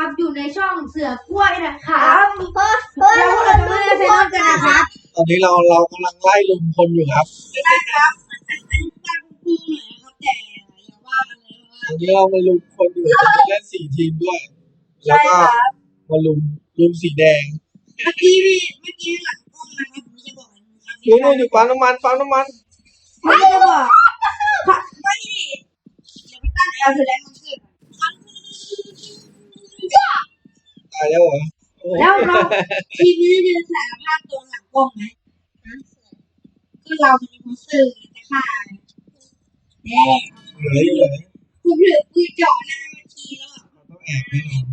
นะครับ อยู่ในช่องเสือกล้วยนะครับเฮ้ยเฮ้ยแล้วพวกเราจะไม่ได้เซนกันนะครับตอนนี้เราเรากำลังไล่ลุมคนอยู่ครับได้ครับอันอันนี้การคุยหน่อยนะครับแต่อย่าว่ากันเลยว่าตอนนี้เรามาลุมคนอยู่เล่นสี่ทีมด้วย แล้ใช่วก็ครับมาลุมลุมสีแดง เมื่อกี้พี่เมื่อกี้หลังกล้องนะครับผมจะบอกนะครับนี่นี่อยู่ปั๊มน้ำมันปั๊มน้ำมันผมจะบอกไม่ดีเดี๋ยวไปตั้งแอลเทอร์แลนายแล้วเหรอโอ้โหแล้วเราทีมนี้จะสารภาพตัวหลังกล้องไหมคือเราเป็นคนสื่อแต่ค่ะแน่เหลืออยู่เลยกูถือปืนจ่อหน้าเมื่อกี้แล้วอะเราต้องแอบแน่นอน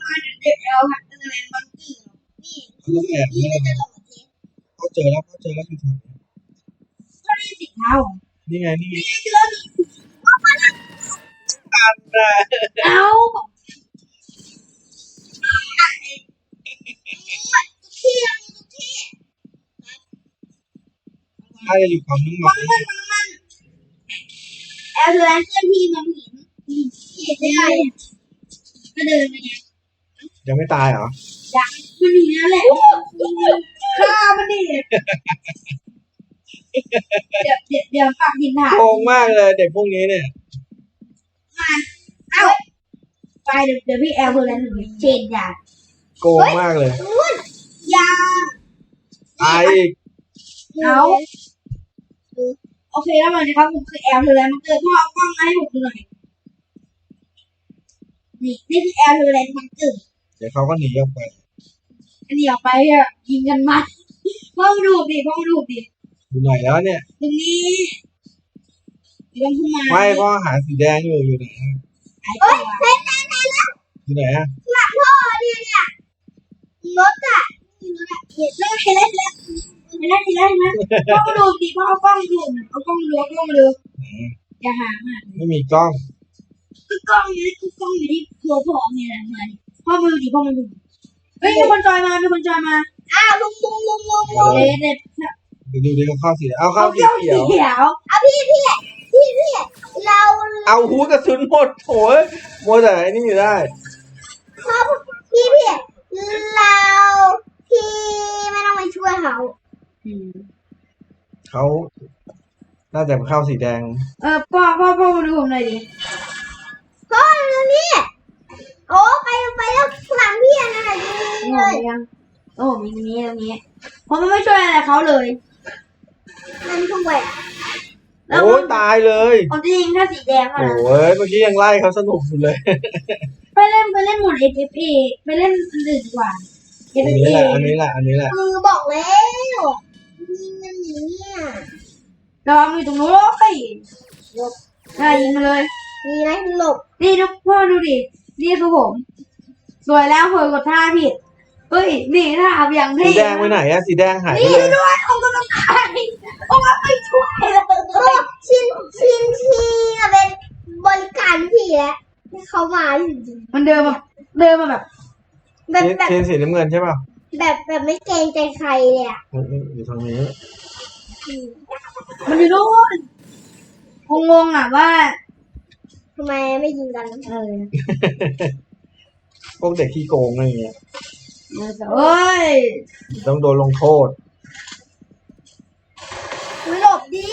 มาเด็กเอาหักคะแนนบังเกิดนี่เราต้องแอบพี่แน่ไม่นจะอนหลอกเจ๊เขาเจอแล้วเขาเจอแล้วอยู่แถวนี้ก็ได้สิเท้านี่ไงนี่ไงไม่เจออันน่ะเอา ถ้าจะอยู่ปั๊มน้ำมัมันนมันมันมันแอลเทอร์แลนเคลื่อนที่มันหินหินได้ก็เดินไปไงยังไม่ตายเหรอยังมันอยู่นั่นแหละฆ่ามันดิเดี๋ยวเดี๋ยวเดี๋ยวฝากหินถามโกงมากเลยเด็กพวกนี้เนี่ยมาเอ้าไปเดี๋ยวเดี๋ยวพี่แอลเทอร์แลนด์เชนยาโกงมากเลยยาตายอีกเอา โอเคแล้วมันนะครับผมคือแอลเทอร์แลนด์มันเกิดพ่อเอากล้องมาให้ผมดูหน่อยนี่นี่คือแอลเทอร์แลนด์มันเกิดเดี๋ยวเขาก็หนีออกไปอันนี้ออกไปอะยิงกันมาพ่อมาดูดิพ่อมาดูดิอยู่ไหนแล้วเนี่ยตรงนี้อยู่ตรงพุ่มไม้ไม่พ่อหาสีแดงอยู่อยู่ไหนอะหายตัวอยู่ไหนอะพ่อเนี่ยเนี่ยรถอะมีรถอะเห็นแล้วเห็นแล้ว เห็นแล้วเห็นแล้วเห็นแล้วเห็นแล้วพ่อมาดูดิพ่อเอากล้องมาดูเอากล้องมาดูเอากล้องมาดูไหนอะอย่าหามาไม่มีกล้องก็กล้องนี้ก็กล้องอยู่ที่ตัวพ่อเนี่ยแหละมาดิพ่อมาดูดิพ่อมาดูเฮ้ยมีคนจอยมามีคนจอยมาอ้าวลุงลุงลุงลุงเอาเลเด็ยดเด็ดเดี๋ยวดูดิเขาเข้าสีเอาเขาเข้าสีเขียวเขียวเขียวเอาพี่พี่พี่พี่เราเอาหูกระสุนหมดโถยมัวแต่ไอ้นี่อยู่ได้เขาพี่พี่เราพี่ไม่ต้องไปช่วยเขา อืมเขาน่าจะเข้าสีแดง เออพ่อพ่อพ่อมาดูผมหน่อยดิพ่อดูนี่โอ้ไปไปแล้วหลังพี่อันนั่นแหละงเลงยยังโอ้มีตรงนี้ตรงนี้ผมไม่ช่วยอะไรเขาเลยนั่นช่วยแล้วโอ้ยตายเลยผมจะยิงแค่สีแดงโอ้อะยเมื่อกี้ยังไล่เขาสนุกอยู่เลยไปเล่นไปเล่นหมด F F A ไปเล่นอันอื่นดีกว่า F อัน F นี้ A แหละอันนี้แหละอันนี้แหละคือบอกแล้ว ยิงกันอย่างนี้ยระวังอยู่ตรงนู้นเฮ้ยได้ยิงมาเลย มีไหมหลบนี่ทุกพ่อดูดิ นี่คือผม สวยแล้วเผยกดท่าผิด เฮ้ย นี่ท่าเอาอย่างสีที่แดงไปไหนอะสีแดงหายไปนี่เลยด้วยผมกำลังตายผมว่าไม่ช่วยเลยก็ชินชินชินอะเป็นบริการพี่แล้วที่เขามาจริงมันเดินมาเดินมาแบบๆแบบทีแบบทีสีน้ำเงินใช่ป่ะ แบบแบบไม่เกรงใจใครเลยอะอืมอืมอยู่ทางนี้มันอยู่นู่นงงๆอะว่าทำไมไม่ยิงกันเออพวกเด็กขี้โกงอะไรเงี้ยเอ้ยต้องโดนลงโทษหลบดิ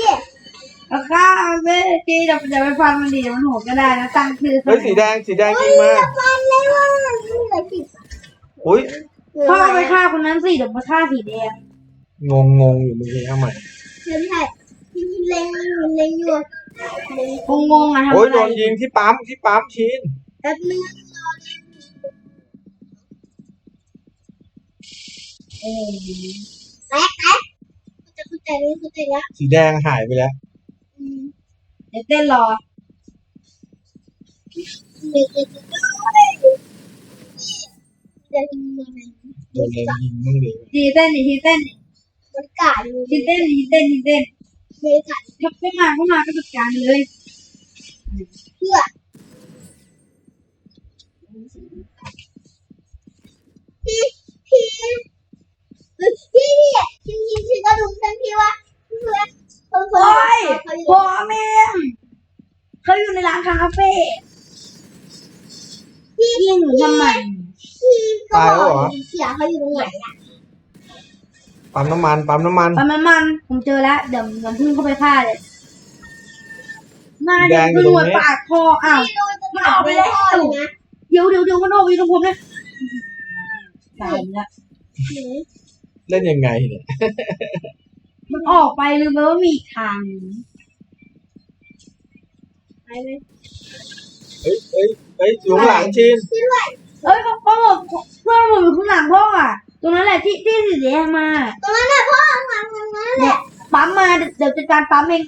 แล้วข้าเว้ยจีเดี๋ยวเดี๋ยวไปฟังมันดีเดี๋ยวมันโหดก็ได้นะตั้งคือเฮ้ยสีแดงสีแดงยิงมาฟันเลยว่ามันเหลือสิบอุ้ย พ่อไปฆ่าคนนั้นสิเดี๋ยวมาฆ่าสีแดงงงงงอยู่เมื่อกี้เอาใหม่เดี๋ยวไม่ใช่พี่เล็งอยู่เล็งอยู่เล็งงงๆอะทำโอ้ยอะโดไรนยิงที่ปั๊มที่ปั๊มชีนแป๊บนึงเออแป๊บแป๊บจะเข้าใจไม่เข้าใจละสีแดงหายไปแล้วอืมเดี๋ยวเต้นรอเด็กเด็กเด็กนี่จะยิงยังไง โดนเลยยิงมั่งดิทีเต้นดิทีเต้นดิบริการอยู่ทีเต้นดิทีเต้นทีเต้นบริการเข้ามาเข้ามาก็จัดการเลยเพื่อพี่พี่เฮ้ยพี่พี่พี่พี่ก็ดูเพื่อนพี่ว่าเพื่อนเพื่อนโอ้ยเขาอยู่พ่อแม่งเขาอยู่ในร้านคาเฟ่พี่ยิงหนูทำไม พี่ก็ตายบแล้วอกเหรอเสียเขาอยู่ตรงไหนอะปั๊มน้ำมันปั๊มน้ำมันมันมันมันผมเจอแล้วเดี๋ยวเดี๋ยวพึ่งเข้าไปฆ่าเลยมาแดเดี๋ยวงอยู่ตำรวจตรงนี้ปาดคออ้าวพี่ดูจะมันออกไปแล้วนะเดี๋ยวเดี๋ยวเดี๋ยวมันออกไปตรงผมนะตายละเล่นยังไงเนี่ยมันออกไปลืมไปว่ามีอีกทางหนึ่งไปไหมเฮ้ยเฮ้ยเฮ้ยอยู่ข้างหลังชิน เอ้ยเขาเขาบอกเพื่อนผมอยู่ข้างหลังพ่ออะ ตรงนั้นแหละที่ที่สีแดงมา ตรงนั้นแหละพ่อข้างหลังตรงนั้นแหเนี่ละยปั๊มมาเดี๋ยวเดี๋ยวจัดการปั๊มเอง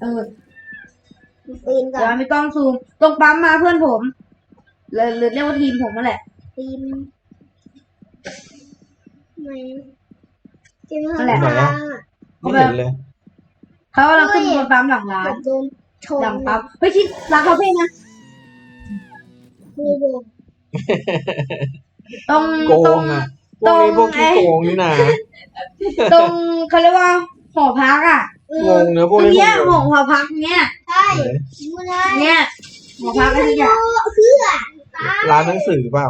เออปีนก่อเดี๋ยวนมีกล้องซูม ตรงปั๊มมาเพื่อนผมเลยเลยเรียกว่าทีมผมนั่นแหละ ปีนไม่จริงเหรอไม่เห็นเลย เขากำลังขึ้นบนปั๊มหลังร้านโดนชนหลังปั๊มเฮ้ยชิดร้านคาเฟ่นะมือโบก ตรงโกตรงงอะพวกนี้พวกขี้โกงนี่นะตรงเขาเรียกว่าหอพักอะงงเนอะพตวรกงนี้เนี้ยพหวอกหอพักเนี้ยใช่มือเลยเนี้ยหอพักอะไรอย่างเพื่อตายร้านหนังสือเปล่า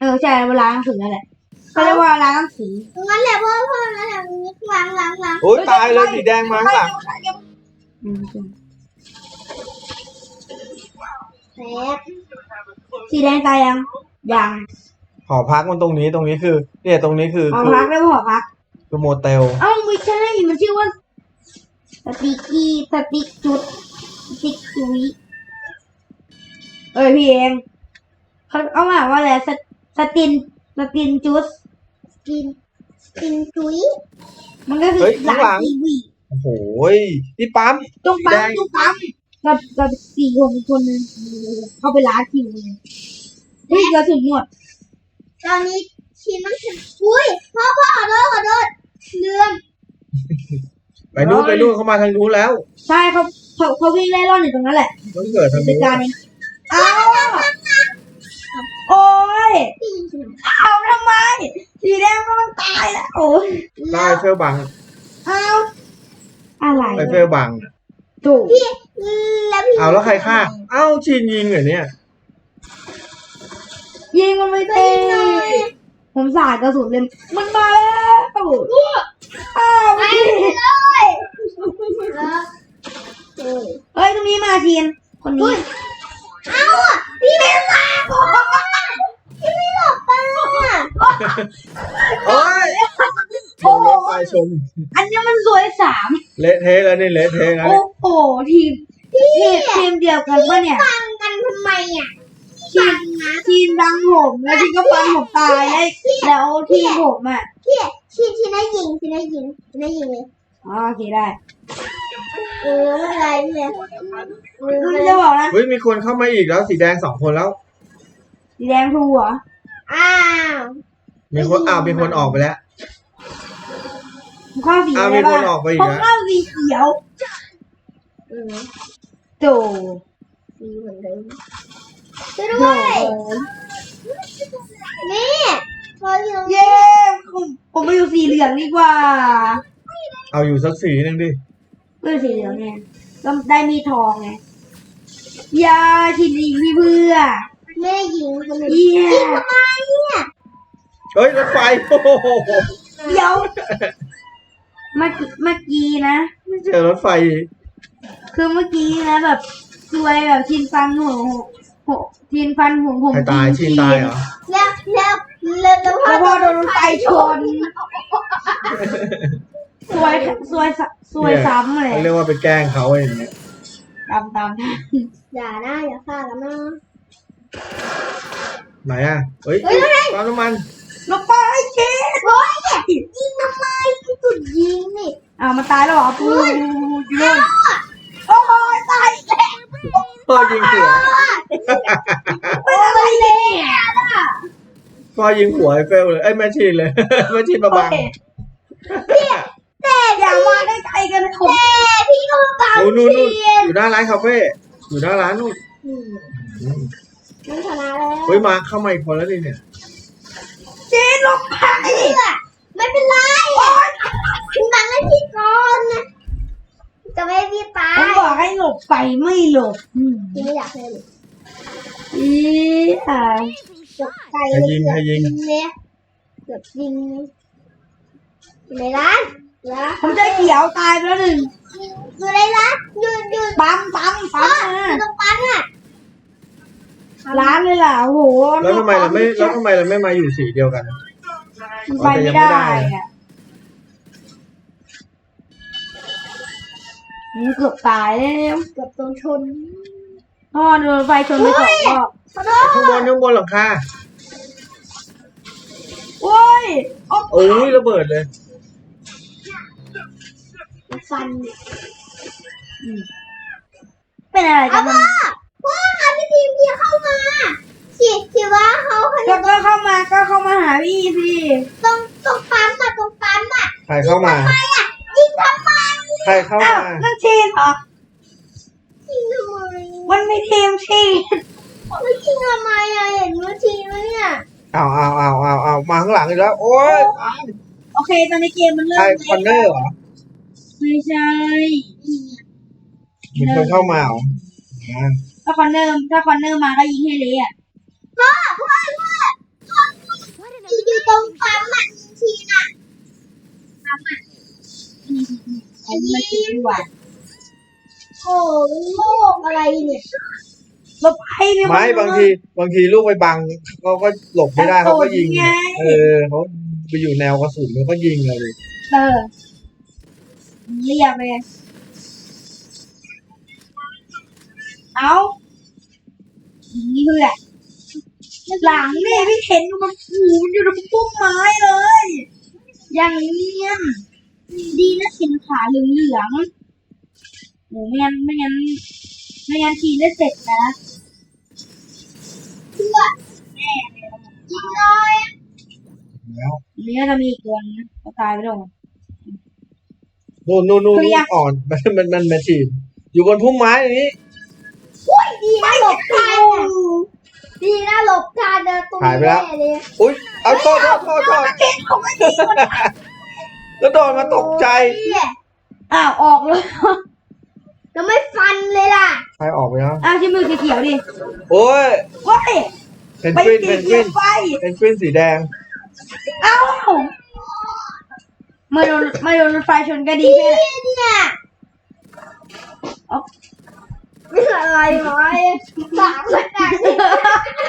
เออใช่เวลาหนังสือนั่นแหละเขาเรียกว่าร้านหนังสือตรงนั้นแหละพ่อพ่อนั่นแหละหลังหลังหลังโอ้ยตายเลยสีแดงมาข้างหลัง อืม แสบสีแดงตายยัง ยังหอพักมันตรงนี้ตรงนี้คือเนี่ยตรงนี้คือหอคือพักเรียกว่าหอพักคือโมเตลเอ้าไม่ใช่ มันชื่อว่าสติกกี้สติกจุดสติกจุยเอ้ยพี่เองเขาเอามาว่าอะไรสสตินสตินจุดกินกินจุ้ยมันก็คือเฮ้ยข้างหลังทีวีโอ้โหยนี่ปั๊มตรงปั๊แดมงตรงปั๊ม กับกับสี่คนอีกคนนึงเข้าไปร้านคิวเลยเฮ้ยกระสุนหมดตอนนี้ชิมมันถึงอุ้ยพ่อพ่อขอโทษขอโทษเลื่อนไปนู่นไปนู่นเข้ามาทางนู้นแล้ว ใช่เขาเขาเขาวิ่งไล่ล่อนอยู่ตรงนั้นแหละต้องเกิดทางจัดนู้นการเองอ้าวโอ้ยพี่ยิงถึงเอาทำไมสีแดงก็มันตายแล้วโอ้ยได้เฟลบังเอาอะไรไปเฟลบัง ถูกแล้วพี่เอาแล้วใครฆ่าเอ้าชินยิงเหรอเนี่ย ยิงมันไม่เตะผมสาดกระสุนเลยมันมาแล้วอ้าวไปพี่เลยเออเฮ้ยตรงนี้มาเทียนคนนี้เอาอะพี่ไม่ลาพี่ไม่หลบตาโอ้ย โดนรถไฟชนอันนี้มันสวยสามเละเทะแล้วนี่เละเทะแล้วโอ้เนี่ยโหทีมทีมทีมเดียวกันปะเนี่ยฟังกันทำไมอะทีมทีมดังผมแล้วทีมก็ฟันผมตายแล้วแล้วทีมผมอะพี่ชิชิได้ยิงชิได้ยิงชิได้ยิงเลยอ๋อโอเคได้เออไม่เป็นไรพี่เลยเออคุไม่ณเป็นไรจะบอกนะเฮ้ยมีคนเข้ามาอีกแล้วสีแดงสองคนแล้ว สีแดงทูเหรออ้าวมีคนอ้าวมีคนออกไปแล้ว ผมเข้าสีอ้าวอะไรมีคนบ้างออกไปอีกผมแล้วเข้าสีเขียวอืมโตดีเหมือนเดิมช่วยโตด้วย นี่พออยู่เย้ผมผมไปอยู่สีเหลืองดีกว่าเอาอยู่สักสีหนึ่งดิ เพื่อสีเหลืองไงก็ได้มีทองไงยาชินอีกพี่เพื่อไม่ได้ยิงคนอื่นเยี่ยทำไมเนี่ยเฮ้ยรถไฟโอ้โห เดี๋ยวเมื่อกี้เมื่อกี้นะ ไม่เจอรถไฟอีกคือเมื่อกี้นะแบบซวยแบบชินฟันหัวหัวชินฟันหัวผมใครตายชินตายเหรอ แล้วแล้วแล้วแล้วแล้วพอโดนรถไฟชนซวยซวยซวยซ้ำเลยเขาเรียกว่าไปแกล้งเขาอย่างเงี้ยตามตามอย่านะอย่าฆ่ากันนะไหนอะ เฮ้ยเฮ้ยเฮ้ยปั๊มน้ำมัน ลงไปเจ๊โอ้ยยิงทำไมพี่จุดยิงนี่อ้าวมันตายแล้วเหรอปูยูนโอ้ยตายอีกแล้วพ่อยิงหัวเป็นอะไรเนี่ยพ่อยิงหัวไอ้เฟลเลยไอ้ยแม่ชีนเลยแม่ชีนมาบังแต่อย่ามาได้ไกลกันผมแต่พี่ก็บังนู่นนู่นนู่นเชียนอยู่หน้าร้านคาเฟ่อยู่หน้าร้านนู่นอืมอืมมันชนะแล้วเฮ้ยมาเข้ามาอีกคนแล้วดิเนี่ย เจ๊ลงไปไม่เป็นไรคุณบังให้พี่ก่อนนะจะไม่ให้พี่ตาผมยบอกให้หลบไปไม่หลบอืมพี่ไม่อยากเล่นอีอะเกือบไก่ใครยิงใครยิงเนี่ยเกือบยิงอยู่ในร้านเหรอผมเจะเขียวตายไปแล้วหนึ่งอยู่ในร้านหยุดหยุดปั๊มปั๊มอ๋อปั๊มออะยู่ตรงปั๊มอะ ร้านเลยล่ะโอ้โหแล้วทำไมเราไม่แล้วทำไมเราไม่มาอยู่สีเดียวกันมันไปไม่ได้อะมันเกือบตายแล้วเกือบโดนชนพ่อโดนไฟชนไปสองรอบขอโทข้างบนษข้างบนหลังคาโอ้ยอ๊อบโอ้ยระเบิดเลยฟันเป็นอะไรกัเอาน พ่อพ่อค่ะพี่ทีมพี่เข้ามาคิดคิดว่าเขาเขาก็ก็เข้ามาก็เข้ามาหาพี่สิ ตรงตรงปั๊มอะตรงปั๊มอะใครเข้ามาใครอะยิงทำไมใครเข้าอ้าวมา นั่นชีนเหรอ ยิงทำไมมันไม่ทีมชีนไม่ยิงทำไมอะเห็นว่าทีไหมเนี่ย เอาเอาเอาเอาเอามาข้างหลังอีกแล้ว โอ้ยโอเค ตอนนี้เกมมันเริ่ใครมคอนเนอร์เหรอ ไม่ใช่ มีคนเข้ามาเหรออ่า ถ้าคอนเนอร์ถ้าคอนเนอร์มาก็ยิงให้เละอะพ่อพ่อพ่อพ่อยู่ตรงปั๊มอะยิงทีน่ะปั๊มอะมันไม่คิดดีกว่าโอ้โลกอะไรเนี่ยหลบไปมีคนไม่บางที บางทีลูกไปบังเขาก็หลบไม่ได้เขาก็ยิงไงเออเขาไปอยู่แนวกระสุนเขาก็ยิงเลย เออเรียบเลย เอานี่เพื่อนหลังนี่พี่เห็นอยู่มันหูอยู่ตรงพุ่มไม้เลย อย่างเนียนดีนะเห็นขาเหลืองๆโหไม่งั้นไม่งั้นไม่งั้นทีได้เสร็จนะเพื่อแน่เลยยิงน้อยแล้วอันนี้จะมีอีกตัวนึงนะก็ตายไปแล้วนู่นนู่นนู่นเคลียร์อ่อนมันมันมันแมชชีนอยู่บนพุ่มไม้อย่างนี้อุ้ย ดีนะหลบทันน่ะดีนะหลบทันเดินตรงหายไปนี้แล้วแน่เลยอุ้ยเอาโทษโทษโทษโทษแล้วโดนมาตกใจ เนี่ยอ้าวออกเลยแล้วไม่ฟันเลยล่ะใครออกไปแล้วอ้าวชิมือสีเขียวดิโอ้ยว้ายเพนไปกวินสีเพนกเขีวิยวนไฟเพนกวินสีแดง เอ้าไม่โดนไม่โดนรถไฟชนก็ดีแค่ไหนเนี่ยเอา อะไรวะปากมันอะ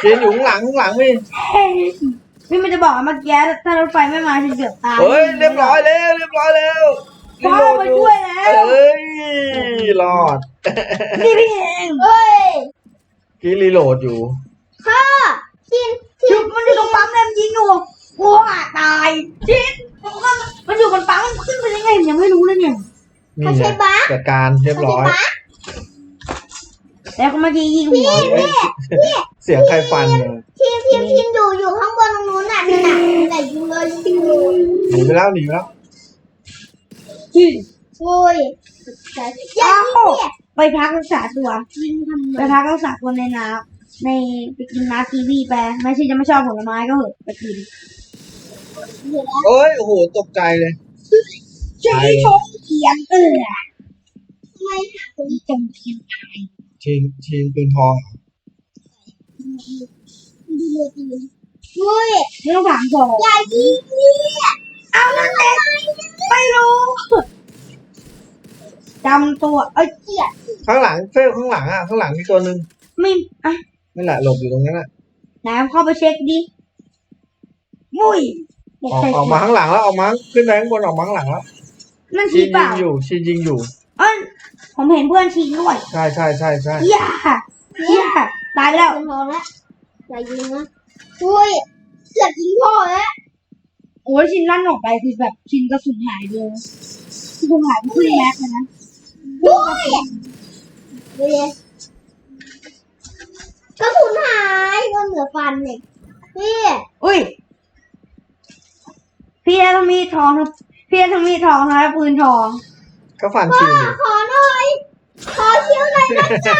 จีนอยู่ข้างหลังข้างหลังพี่เฮ้ยพี่มันจะบอกว่าเมื่อกี้ถ้ารถไฟไม่มาฉันเกือบตายเฮ้ยเรียบร้อยแล้วเรียบร้อยแล้วพ่อมาช่วยแล้วเอ้ยรอดนี่พี่เองเอ้ยกี้รีโหลดอยู่พ่อกินชุดมันอยู่ตรงปั๊มแล้วมันยิงอยู่ว้าตายชิดมันก็มันอยู่บนปั๊มมันขึ้นไปได้ไงมันยังไม่รู้เลยเนี่ยนี่เขาไงใช้บ้าจัดการเรียบเขาร้ใช้อยบ้า แล้วก็เมื่อกี้ยิงหัวเอ้ยเสียงใครฟันเนี่ยทีมทีมทีมอยู่อยู่ข้างบนตรงนู้นน่ะนี่น่ะแต่ยิงเลยยิงเลยหนีไปแล้วหนีไปแล้วชื่อโอ้ยแต่อย่ายิงเนี่ยไปพักรักษาตัวยิงทำไมไปพักรักษาตัวในน้ำในไปกินน้ำกีวีไปไม่ใช่จะไม่ชอบผลไม้ก็เหอะไปกินเอ้ยโอ้โหตกใจเลยช่วยชงเขียนเออทำไมหาคนจงเขียนตาย ชิงชิงปืนทองเหรอดูเลยดีเฮ้ยไม่ต้องถามสองอย่ายิงเนี่ยเอานั่นแหละไม่รู้จำตัวเอ้ยเกลียดข้างหลังเฟลข้างหลังอะข้างหลังมีตัวหนึ่งไม่อะนั่นแหละหลบอยู่ตรงนั้นแหละไหนเข้าไปเช็คดิมุ้ยบออกอกใส่ออกมาข้างหลังแล้วออกมาขึ้นไปข้างบนออกมาข้างหลังแล้วนั่นชิชีงเปยิล่างอยู่ชิงยิงอยู่ อ้นผมเห็นเพื่อนชีด้วยใช่ใช่ใช่ใช่อย่าอย่าตายไปแล้วเป็นพอแล้วอย่ายิงนะเฮ้ยเกลียดยิงพ่อแล้วโอ้ยชินลั่นออกไปคือแบบชินกระสุนหายเลยกระสุนหายไปครึ่งแม็กเลยนะเฮ้ยเฮ้ยกระสุนหายโดนเหนือฟันเนี่ยพี่อุ้ยพี่ได้ทั้งมีดทองทั้งพี่ได้ทั้งมีดทองทั้งปืนทอง ก็ฟันพ่อชิงดิขอหน่อย ขอคิ้วหน่อยนะจ๊ะ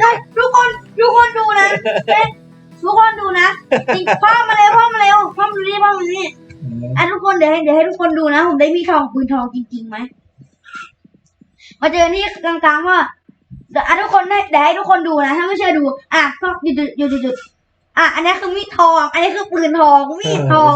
เอ้ยทุกคนทุกคนดูนะเอ้ยทุกคนดูนะจริงพ่อมาเร็วพ่อมาเร็วพ่อมาดูนี่พ่อมาดูนี่อะทุกคนเดี๋ยวให้เดี๋ยวให้ทุกคนดูนะ ผมได้มีดทองปืนทองจริงๆไหมมาเจอนี่กลางๆว่าเดี๋ยวอะทุกคนได้เดี๋ยวให้ทุกคนดูนะถ้าไม่เชื่อดู อะก็หยุดหยุดหยุดหยุดหยุดอะอันนี้คือมีดทอง อันนี้คือปืนทองมีดทอง